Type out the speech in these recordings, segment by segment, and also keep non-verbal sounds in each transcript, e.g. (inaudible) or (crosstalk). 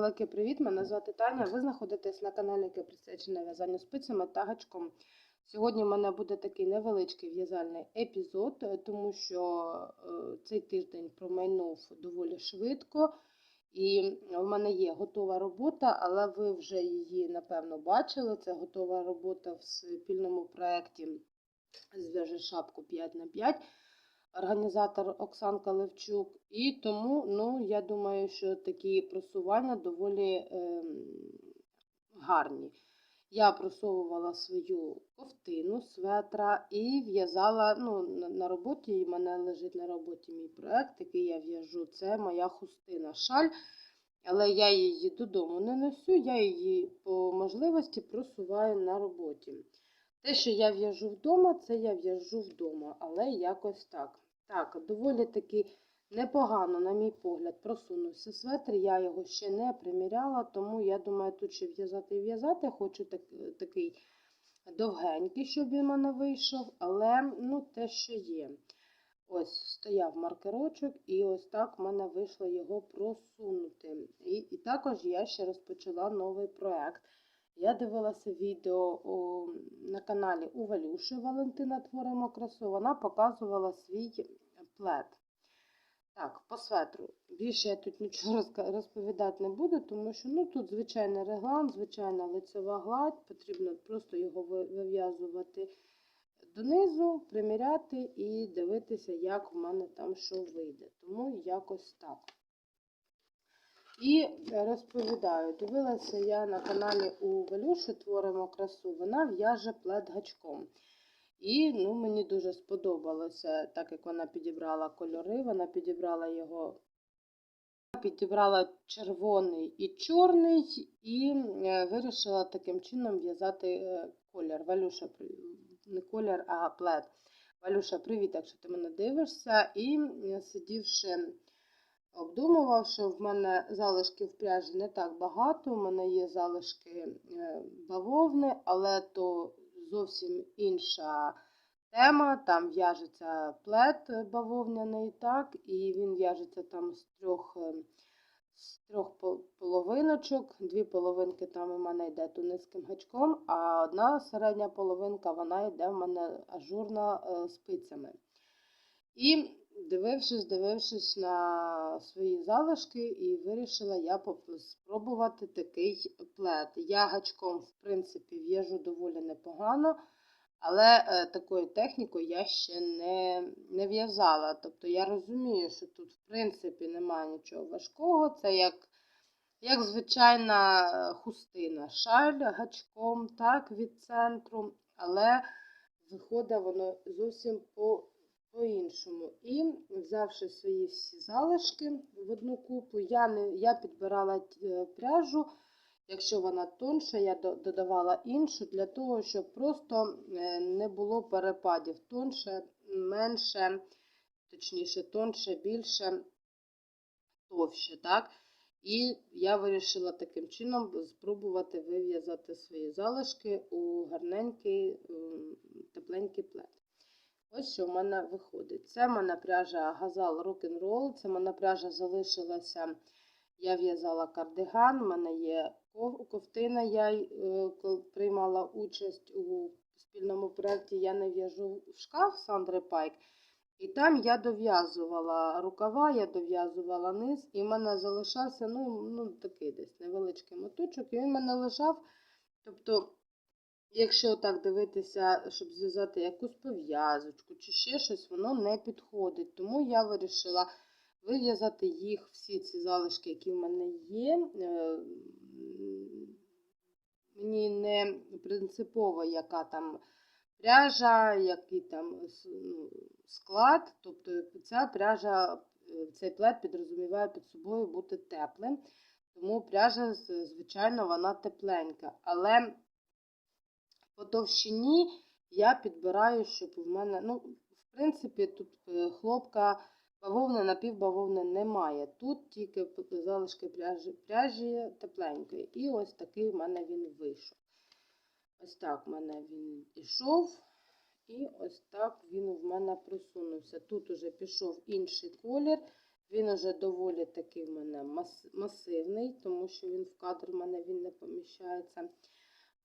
великий привіт! Мене звати Таня. Ви знаходитесь на каналі, який присвячений в'язанню спицями та гачком. Сьогодні в мене буде такий невеличкий в'язальний епізод, е, тому що е, цей тиждень промайнув доволі швидко. І в мене є готова робота, але ви вже її, напевно, бачили. Це готова робота в спільному проєкті Зв'яжи шапку 5 на 5 організатор Оксанка Левчук. І тому, ну, я думаю, що такі просування доволі е, гарні. Я просовувала свою ковтину светра і в'язала ну, на, роботі. І в мене лежить на роботі мій проект, який я в'яжу. Це моя хустина шаль. Але я її додому не носю, я її по можливості просуваю на роботі. Те, що я в'яжу вдома, це я в'яжу вдома, але якось так. Так, доволі таки непогано, на мій погляд, просунувся светр. Я його ще не приміряла, тому я думаю, тут ще в'язати і в'язати. Хочу так, такий довгенький, щоб він мене вийшов, але ну, те, що є. Ось стояв маркерочок, і ось так в мене вийшло його просунути. І, і також я ще розпочала новий проект. Я дивилася відео о, на каналі у Валюші Валентина Творимо красу. Вона показувала свій плед. Так, по светру. Більше я тут нічого розповідати не буду, тому що ну, тут звичайний реглан, звичайна лицева гладь, потрібно просто його вив'язувати донизу, приміряти і дивитися, як в мене там що вийде. Тому якось так. І розповідаю, дивилася я на каналі у Валюші Творимо красу, вона в'яже плед гачком. І ну, мені дуже сподобалося, так як вона підібрала кольори, вона підібрала його, підібрала червоний і чорний, і е, вирішила таким чином в'язати е, колір. Валюша, не колір, а плед. Валюша, привіт, якщо ти мене дивишся. І сидівши обдумував, що в мене залишків пряжі не так багато. У мене є залишки е, бавовни, але то зовсім інша тема. Там в'яжеться плед бавовняний, так, і він в'яжеться там з трьох. Е, з трьох половиночок, дві половинки там у мене йде тунецьким гачком, а одна середня половинка вона йде в мене ажурна е, спицями. І дивившись, дивившись на свої залишки, і вирішила я спробувати такий плед. Я гачком, в принципі, в'яжу доволі непогано, але е, такою технікою я ще не не в'язала. Тобто я розумію, що тут, в принципі, немає нічого важкого. Це як як звичайна хустина, шаль гачком, так, від центру, але виходить воно зовсім по по-іншому. І, взявши свої всі залишки в одну купу, я не, я підбирала е, пряжу, якщо вона тонша, я додавала іншу, для того, щоб просто е, не було перепадів тонше, менше, точніше, тонше, більше, товще. так? І я вирішила таким чином спробувати вив'язати свої залишки у гарненький тепленький плед. Ось що в мене виходить. Це в мене пряжа Газал Rock'n'Roll. Це в мене пряжа залишилася. Я в'язала кардиган, в мене є ковтина, я е, приймала участь у спільному проєкті Я не в'яжу в шкаф Сандри Пайк. І там я дов'язувала рукава, я дов'язувала низ, і в мене залишався ну, ну, такий десь невеличкий моточок, і він в мене лежав. Тобто Якщо так дивитися, щоб зв'язати якусь пов'язочку чи ще щось, воно не підходить. Тому я вирішила вив'язати їх, всі ці залишки, які в мене є. Е, мені не принципово, яка там пряжа, який там ну, склад. Тобто ця пряжа, е, цей плед підрозуміває під собою бути теплим. Тому пряжа, звичайно, вона тепленька. Але по товщині я підбираю, щоб в мене, ну, в принципі, тут е, хлопка бавовни, напівбавовни немає. Тут тільки залишки пряжі, пряжі тепленької. І ось такий в мене він вийшов. Ось так в мене він ішов. І ось так він в мене просунувся. Тут уже пішов інший колір. Він уже доволі такий в мене мас- масивний, тому що він в кадр в мене він не поміщається.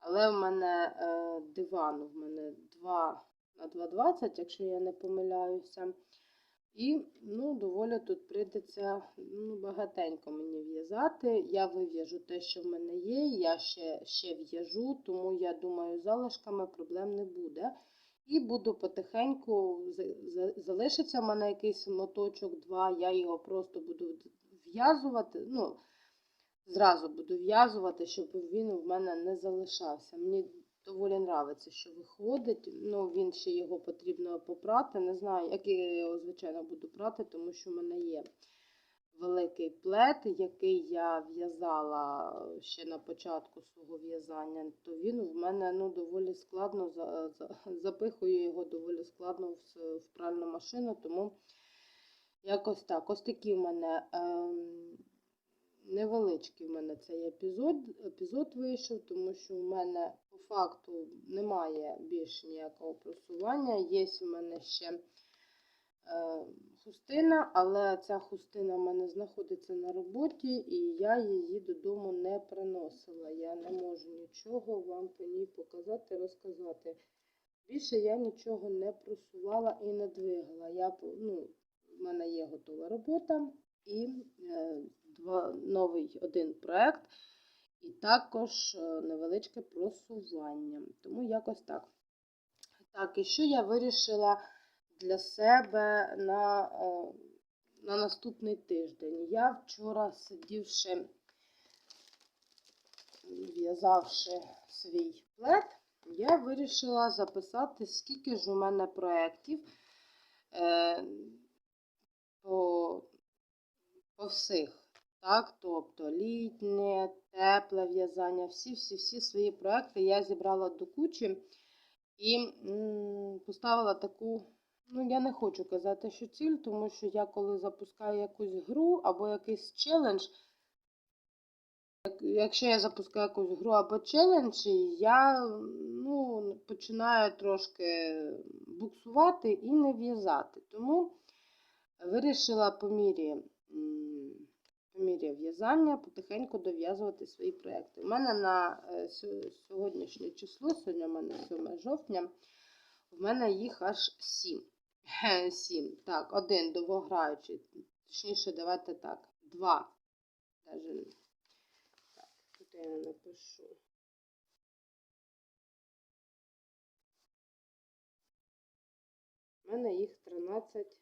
Але в мене е, диван, в мене 2 на 2,20, якщо я не помиляюся. І ну, доволі тут прийдеться ну, багатенько мені в'язати. Я вив'яжу те, що в мене є, я ще, ще в'яжу, тому я думаю, залишками проблем не буде. І буду потихеньку, за- за- залишиться в мене якийсь моточок, два, я його просто буду в'язувати. ну, Зразу буду в'язувати, щоб він в мене не залишався. Мені доволі нравиться, що виходить. Ну, він ще його потрібно попрати. Не знаю, як я його, звичайно, буду прати, тому що в мене є великий плед, який я в'язала ще на початку свого в'язання, то він в мене ну, доволі складно за- за- запихую його доволі складно в, пральну машину, тому якось так. Ось такі в мене. Ем, Невеличкий в мене цей епізод, епізод вийшов, тому що в мене по факту немає більш ніякого просування. Є в мене ще е, хустина, але ця хустина в мене знаходиться на роботі, і я її додому не приносила. Я не можу нічого вам по ній показати, розказати. Більше я нічого не просувала і не двигала. Я, ну, в мене є готова робота і новий один проект, і також е, невеличке просування. Тому якось так. Так, і що я вирішила для себе на, е, на наступний тиждень? Я вчора сидівши, в'язавши свій плед, я вирішила записати, скільки ж у мене проєктів е, по, по всіх. Так, тобто літнє, тепле в'язання, всі-всі-всі свої проекти я зібрала до кучі і поставила таку, ну я не хочу казати, що ціль, тому що я коли запускаю якусь гру або якийсь челендж, якщо я запускаю якусь гру або челендж, я ну, починаю трошки буксувати і не в'язати. Тому вирішила по мірі в'язання потихеньку дов'язувати свої проекти. У мене на е, сьогоднішнє число, сьогодні у мене 7 жовтня, в мене їх аж 7. 7. Так, один довгограючий, точніше, давайте так, два. Даже... Так, тут я не напишу. У мене їх 13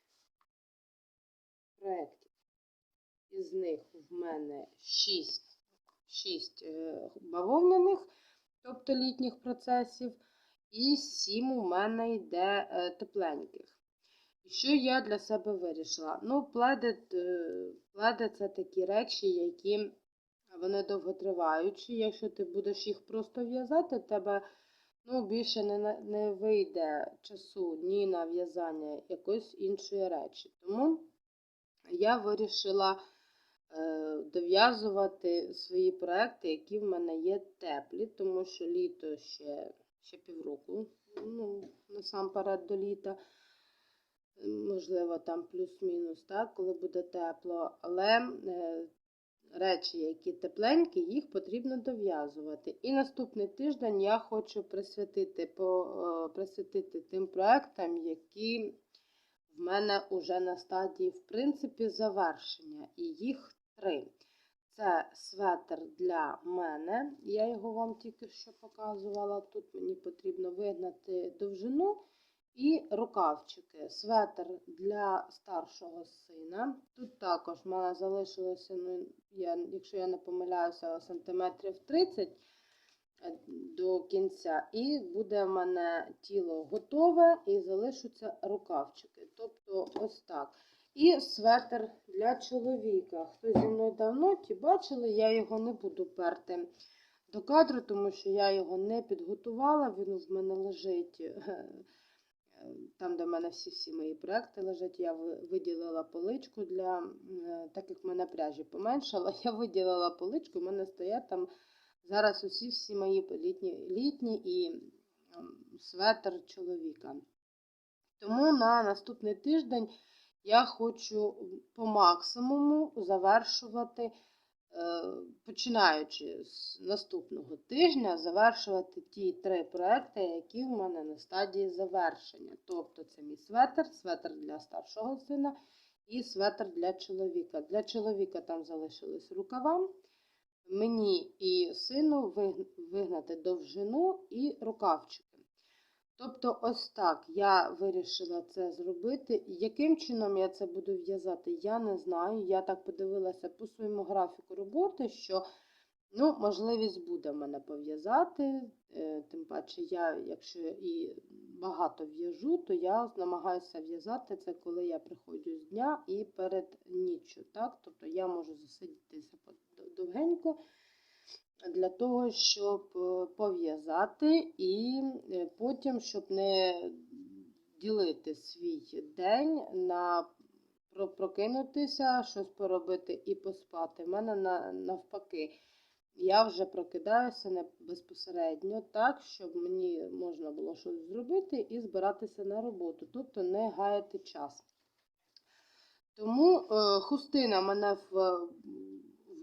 проєктів. Із них в мене 6, 6 бавовняних, тобто літніх процесів, і 7 у мене йде е, тепленьких. І що я для себе вирішила? Ну, пледи, е, пледи це такі речі, які вони довготриваючі. Якщо ти будеш їх просто в'язати, тебе ну, більше не, не вийде часу ні на в'язання якоїсь іншої речі. Тому я вирішила е, дов'язувати свої проекти, які в мене є теплі, тому що літо ще, ще півроку, ну, насамперед до літа. Можливо, там плюс-мінус, так, коли буде тепло. Але е, речі, які тепленькі, їх потрібно дов'язувати. І наступний тиждень я хочу присвятити, по, е, присвятити тим проектам, які в мене вже на стадії, в принципі, завершення. І їх три. Це светр для мене. Я його вам тільки що показувала. Тут мені потрібно вигнати довжину і рукавчики. Светр для старшого сина. Тут також в мене залишилося, ну, я, якщо я не помиляюся, сантиметрів 30 е, до кінця. І буде в мене тіло готове і залишаться рукавчики. Тобто ось так. І светр для чоловіка. Хто зі мною давно, ті бачили, я його не буду перти до кадру, тому що я його не підготувала. Він в мене лежить е, там, де в мене всі-всі мої проекти лежать. Я виділила поличку для, е, так як в мене пряжі поменшала, (laughs) я виділила поличку, в мене стоять там зараз усі всі мої літні, літні і светр чоловіка. Тому на наступний тиждень я хочу по максимуму завершувати, е, починаючи з наступного тижня, завершувати ті три проекти, які в мене на стадії завершення. Тобто це мій светр, светр для старшого сина і светр для чоловіка. Для чоловіка там залишились рукава. Мені і сину вигнати довжину і рукавчики. Тобто, ось так я вирішила це зробити. Яким чином я це буду в'язати, я не знаю. Я так подивилася по своєму графіку роботи, що ну, можливість буде в мене пов'язати. Е, Тим паче, я, якщо і багато в'яжу, то я намагаюся в'язати це, коли я приходжу з дня і перед ніччю. Так? Тобто я можу засидітися довгенько для того, щоб е, пов'язати і е, потім, щоб не ділити свій день на прокинутися, щось поробити і поспати. У мене навпаки, я вже прокидаюся не безпосередньо так, щоб мені можна було щось зробити і збиратися на роботу, тобто не гаяти час. Тому е, хустина мене в, в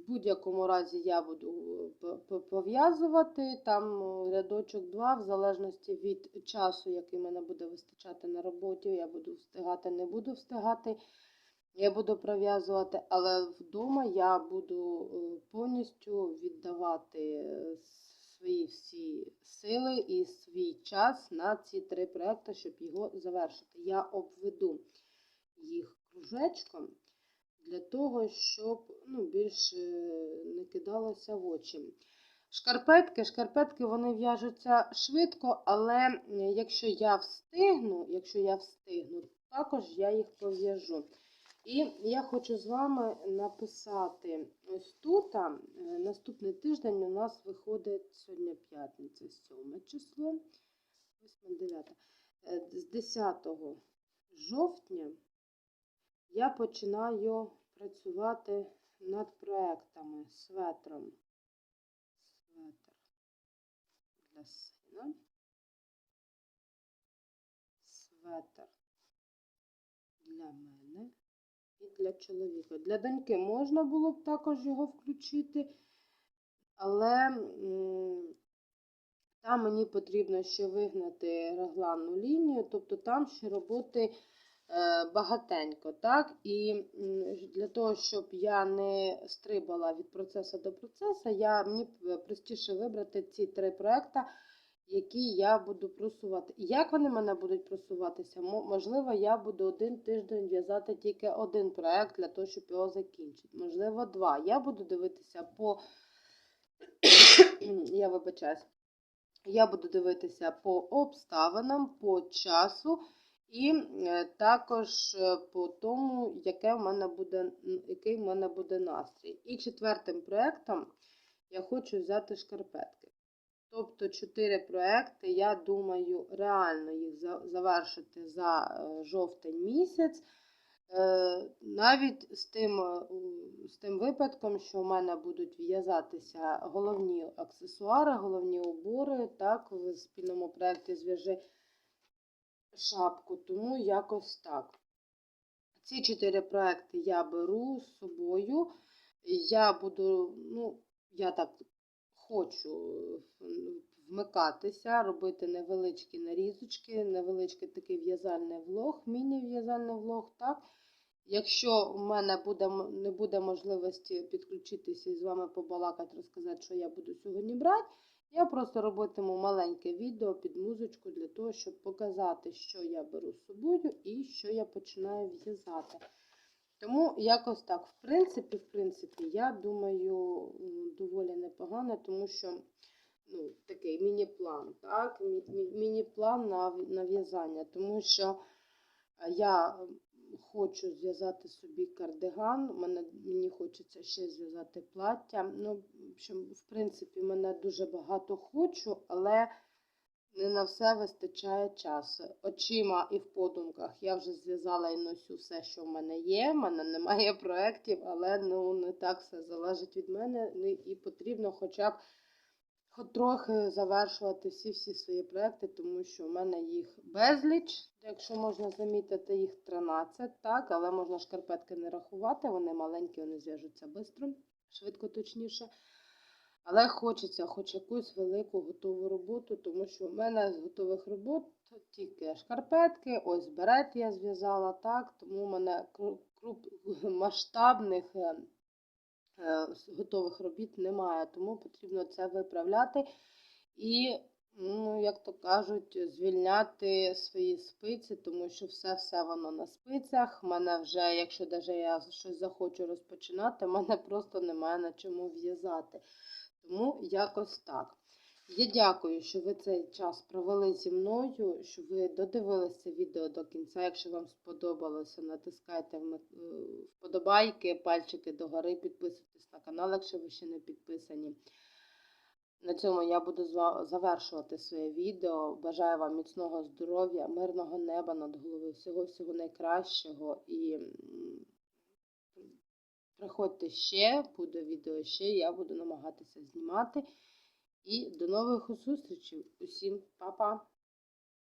будь-якому разі я буду е, пов'язувати. Там е, рядочок 2, в залежності від часу, який мене буде вистачати на роботі, я буду встигати, не буду встигати. Я буду пров'язувати, але вдома я буду е, повністю віддавати свої всі сили і свій час на ці три проекти, щоб його завершити. Я обведу їх кружечком для того, щоб ну, більше не кидалося в очі. Шкарпетки, шкарпетки вони в'яжуться швидко, але якщо я встигну, якщо я встигну, також я їх пов'яжу. І я хочу з вами написати ось тут. Наступний тиждень у нас виходить сьогодні п'ятниця, 7 число, 8, 9. Е, З 10 жовтня я починаю працювати над проектами светром. Светр для сина. Светр для мене і для чоловіка. Для доньки можна було б також його включити, але там мені потрібно ще вигнати регланну лінію, тобто там ще роботи багатенько. так? І для того, щоб я не стрибала від процесу до процесу, я, мені п- простіше вибрати ці три проекти, які я буду просувати. Як вони мене будуть просуватися? Можливо, я буду один тиждень в'язати тільки один проект для того, щоб його закінчити. Можливо, два. Я буду дивитися по. (coughs) я вибачаюсь. Я буду дивитися по обставинам, по часу і е, також е, по тому, яке в мене буде, який в мене буде настрій. І четвертим проектом я хочу взяти шкарпетки. Тобто чотири проекти, я думаю, реально їх завершити за е, жовтень місяць. Навіть з тим, з тим випадком, що в мене будуть в'язатися головні аксесуари, головні убори, так, в спільному проєкті зв'яжи шапку, тому якось так. Ці чотири проекти я беру з собою. Я буду, ну, я так хочу е, вмикатися, робити невеличкі нарізочки, невеличкий такий в'язальний влог, міні-в'язальний влог, так. Якщо в мене буде, не буде можливості підключитися і з вами побалакати, розказати, що я буду сьогодні брати, я просто робитиму маленьке відео під музичку для того, щоб показати, що я беру з собою і що я починаю в'язати. Тому якось так, в принципі, в принципі, я думаю, доволі непогано, тому що ну, такий міні-план, так? мі- мі- Міні-план на, на в'язання, тому що я хочу зв'язати собі кардиган, мене, мені хочеться ще зв'язати плаття. Ну, в принципі, мене дуже багато хочу, але не на все вистачає часу. Очима і в подумках я вже зв'язала і носю все, що в мене є. В мене немає проєктів, але ну, не так все залежить від мене. Ну, і потрібно хоча б потрохи завершувати всі-всі свої проекти, тому що у мене їх безліч, якщо можна замітити, їх 13, так, але можна шкарпетки не рахувати, вони маленькі, вони зв'яжуться швидко, швидко точніше. Але хочеться хоч якусь велику готову роботу, тому що в мене з готових робот тільки шкарпетки, ось берет я зв'язала, так, тому в мене кру- круп масштабних е, готових робіт немає, тому потрібно це виправляти і, ну, як то кажуть, звільняти свої спиці, тому що все-все воно на спицях. У мене вже, якщо даже я щось захочу розпочинати, в (laughs) мене просто немає на чому в'язати. Тому якось так. Я дякую, що ви цей час провели зі мною, що ви додивилися відео до кінця. Якщо вам сподобалося, натискайте е, вподобайки, пальчики догори, підписуйтесь на канал, якщо ви ще не підписані. На цьому я буду завершувати своє відео. Бажаю вам міцного здоров'я, мирного неба над головою, всього всього найкращого. І приходьте ще, буде відео ще, я буду намагатися знімати. І до нових зустрічей. Усім па-па!